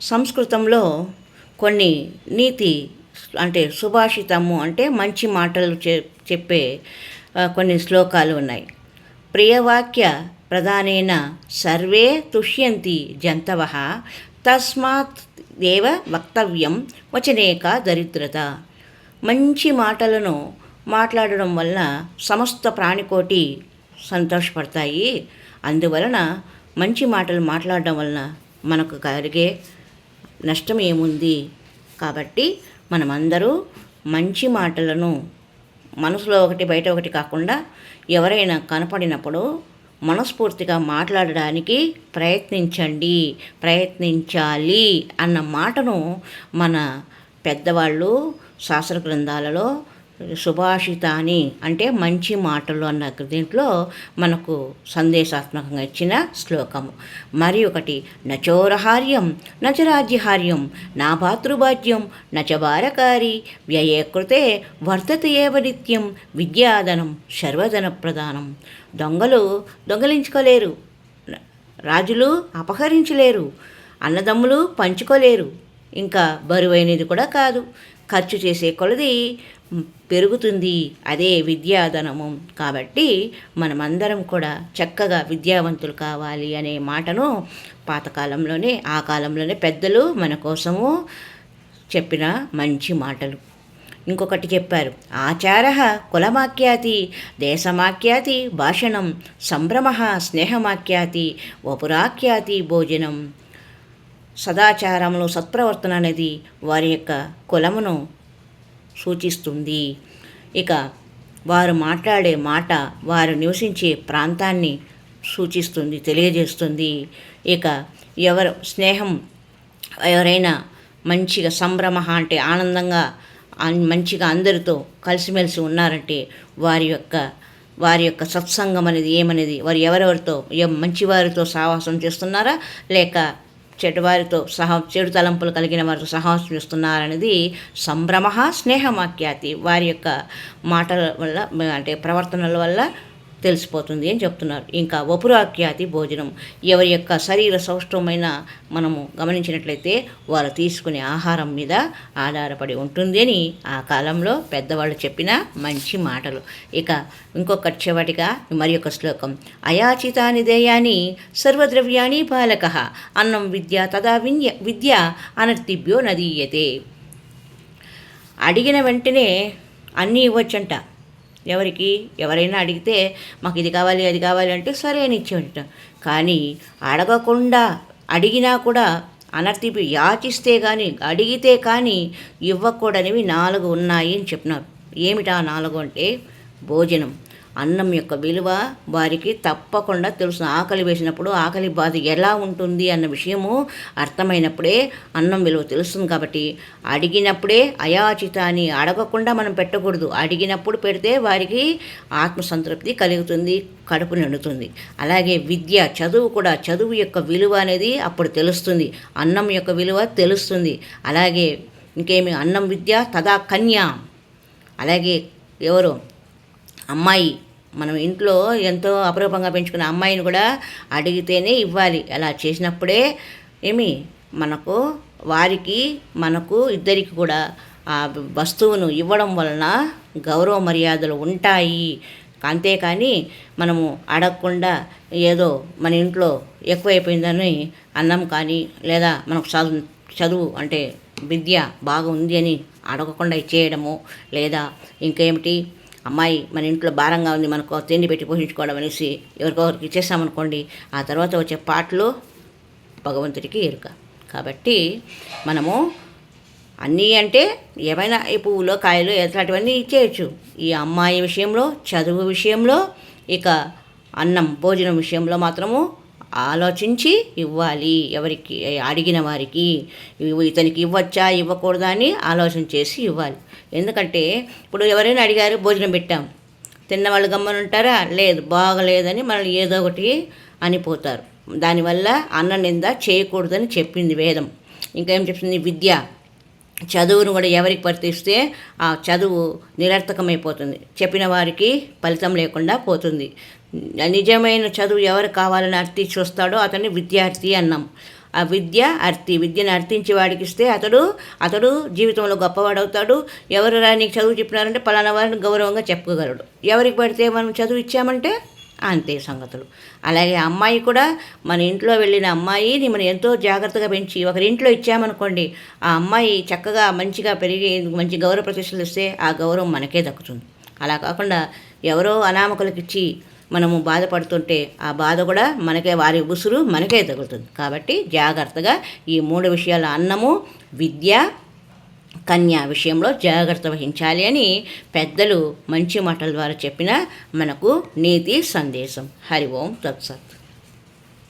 సంస్కృతంలో కొన్ని నీతి అంటే సుభాషితము అంటే మంచి మాటలు చె చెప్పే కొన్ని శ్లోకాలు ఉన్నాయి. ప్రియవాక్య ప్రధానేన సర్వే తుష్యంతి జంతవ తస్మాత్ దేవ వక్తవ్యం వచనేక దరిద్రత. మంచి మాటలను మాట్లాడడం వలన సమస్త ప్రాణికోటి సంతోషపడతాయి. అందువలన మంచి మాటలు మాట్లాడడం వలన మనకు కలిగే నష్టం ఏముంది కాబట్టి మనమందరూ మంచి మాటలను మనసులో ఒకటి బయట ఒకటి కాకుండా ఎవరైనా కనపడినప్పుడు మనస్ఫూర్తిగా మాట్లాడడానికి ప్రయత్నించండి ప్రయత్నించాలి అన్న మాటను మన పెద్దవాళ్ళు శాస్త్ర గ్రంథాలలో సుభాషితాని అంటే మంచి మాటలు అన్న దీంట్లో మనకు సందేశాత్మకంగా ఇచ్చిన శ్లోకము. మరి ఒకటి నచోరహార్యం నచరాజ్యహార్యం నా భాతృభాజ్యం నచభారకారి వ్యయే కృతే వర్ధత ఏవ నిత్యం విద్యాధనం సర్వధన ప్రధానం దొంగలు దొంగలించుకోలేరు రాజులు అపహరించలేరు అన్నదమ్ములు పంచుకోలేరు. ఇంకా బరువైనది కూడా కాదు. ఖర్చు చేసే కొలది పెరుగుతుంది అదే విద్యాధనము. కాబట్టి మనమందరం కూడా చక్కగా విద్యావంతులు కావాలి అనే మాటను పాతకాలంలోనే ఆ కాలంలోనే పెద్దలు మన కోసము చెప్పిన మంచి మాటలు. ఇంకొకటి చెప్పారు ఆచార కులమాఖ్యాతి దేశమాఖ్యాతి భాషణం సంభ్రమ స్నేహమాఖ్యాతి వపురాఖ్యాతి భోజనం. సదాచారములు సత్ప్రవర్తన అనేది వారి యొక్క కులమును సూచిస్తుంది. ఇక వారు మాట్లాడే మాట వారు నివసించే ప్రాంతాన్ని సూచిస్తుంది తెలియజేస్తుంది. ఇక ఎవరు స్నేహం ఎవరైనా మంచిగా సంభ్రమ అంటే ఆనందంగా మంచిగా అందరితో కలిసిమెలిసి ఉన్నారంటే వారి యొక్క వారి యొక్క సత్సంగం అనేది ఏమనేది వారు ఎవరెవరితో మంచివారితో సావాసం చేస్తున్నారా లేక చెడువారితో సహా చెడు తలంపులు కలిగిన వారితో సహవాసం సంభ్రమ స్నేహమాఖ్యాతి. వారి యొక్క మాటల వల్ల అంటే ప్రవర్తనల వల్ల తెలిసిపోతుంది అని చెప్తున్నారు. ఇంకా వపురాఖ్యాతి భోజనం. ఎవరి యొక్క శరీర సౌష్ఠవమైన మనము గమనించినట్లయితే వారు తీసుకునే ఆహారం మీద ఆధారపడి ఉంటుంది అని ఆ కాలంలో పెద్దవాళ్ళు చెప్పిన మంచి మాటలు. ఇక ఇంకొక చివటిగా మరి ఒక శ్లోకం. అయాచితాని దేయాని సర్వద్రవ్యాణి బాలక. అన్నం విద్య తదా విద్య విద్య అనర్థిభ్యో నదీయతే. అడిగిన వెంటనే అన్నీ ఇవ్వచ్చంట. ఎవరికి? ఎవరైనా అడిగితే మాకు ఇది కావాలి అది కావాలి అంటే సరే అని ఇచ్చేట కానీ అడగకుండా అడిగినా కూడా అనర్థిపి యాచిస్తే కానీ అడిగితే కానీ ఇవ్వకూడనివి నాలుగు ఉన్నాయి అని చెప్పినారు. ఏమిటా నాలుగు అంటే భోజనం. అన్నం యొక్క విలువ వారికి తప్పకుండా తెలుసు. ఆకలి వేసినప్పుడు ఆకలి బాధ ఎలా ఉంటుంది అన్న విషయము అర్థమైనప్పుడే అన్నం విలువ తెలుస్తుంది కాబట్టి అడిగినప్పుడే అయాచిత అని అడగకుండా మనం పెట్టకూడదు. అడిగినప్పుడు పెడితే వారికి ఆత్మసంతృప్తి కలుగుతుంది కడుపు నిండుతుంది. అలాగే విద్య చదువు కూడా చదువు యొక్క విలువ అనేది అప్పుడు తెలుస్తుంది. అన్నం యొక్క విలువ తెలుస్తుంది. అలాగే ఇంకేమి? అన్నం విద్య తదా కన్య. అలాగే ఎవరు? అమ్మాయి. మనం ఇంట్లో ఎంతో అపరూపంగా పెంచుకున్న అమ్మాయిని కూడా అడిగితేనే ఇవ్వాలి. అలా చేసినప్పుడే ఏమి? మనకు వారికి మనకు ఇద్దరికి కూడా ఆ వస్తువును ఇవ్వడం వలన గౌరవ మర్యాదలు ఉంటాయి. అంతేకాని మనము అడగకుండా ఏదో మన ఇంట్లో ఎక్కువైపోయిందని అన్నం కానీ లేదా మనకు చదువు చదువు అంటే విద్య బాగా ఉంది అని అడగకుండా చేయడము లేదా ఇంకేమిటి? అమ్మాయి మన ఇంట్లో భారంగా ఉంది మనకు తిండి పెట్టి పోషించుకోవడం అనేసి ఎవరికొకరికి ఇచ్చేసామనుకోండి ఆ తర్వాత వచ్చే పాటలు భగవంతుడికి ఎరుక. కాబట్టి మనము అన్నీ అంటే ఏమైనా ఈ పువ్వులో కాయలు ఇట్లాంటివన్నీ ఇచ్చేయచ్చు ఈ అమ్మాయి విషయంలో చదువు విషయంలో ఇక అన్నం భోజనం విషయంలో మాత్రము ఆలోచించి ఇవ్వాలి. ఎవరికి అడిగిన వారికి ఇతనికి ఇవ్వచ్చా ఇవ్వకూడదా అని ఆలోచన చేసి ఇవ్వాలి. ఎందుకంటే ఇప్పుడు ఎవరైనా అడిగారు భోజనం పెట్టాం. తిన్నవాళ్ళు గమ్మనుంటారా లేదు బాగలేదని మనల్ని ఏదో ఒకటి అనిపోతారు. దానివల్ల అన్న నింద చేయకూడదని చెప్పింది వేదం. ఇంకా ఏం చెప్తుంది? విద్య. చదువును కూడా ఎవరికి వర్తిస్తే ఆ చదువు నిరర్థకమైపోతుంది. చెప్పిన వారికి ఫలితం లేకుండా పోతుంది. నిజమైన చదువు ఎవరు కావాలని అర్థి చూస్తాడో అతన్ని విద్యార్థి అన్నాం. ఆ విద్య అర్తి విద్యను అర్థించి వాడికి ఇస్తే అతడు అతడు జీవితంలో గొప్పవాడవుతాడు. ఎవరు నీకు చదువు చెప్పినారంటే పలానా వారిని గౌరవంగా చెప్పగలడు ఎవరికి పడితే మనం చదువు ఇచ్చామంటే అంతే సంగతులు. అలాగే అమ్మాయి కూడా మన ఇంట్లో వెళ్ళిన అమ్మాయిని మనం ఎంతో జాగ్రత్తగా పెంచి ఒకరి ఇంట్లో ఇచ్చామనుకోండి ఆ అమ్మాయి చక్కగా మంచిగా పెరిగి మంచి గౌరవ ప్రతిష్టలు ఇస్తే ఆ గౌరవం మనకే దక్కుతుంది. అలా కాకుండా ఎవరో అనామకులకు ఇచ్చి మనము బాధపడుతుంటే ఆ బాధ కూడా మనకే వారి ఉసురు మనకే తగులుతుంది. కాబట్టి జాగ్రత్తగా ఈ మూడు విషయాల అన్నము విద్య కన్యా విషయంలో జాగ్రత్త వహించాలి అని పెద్దలు మంచి మాటల ద్వారా చెప్పిన మనకు నీతి సందేశం. హరి ఓం తత్సత్.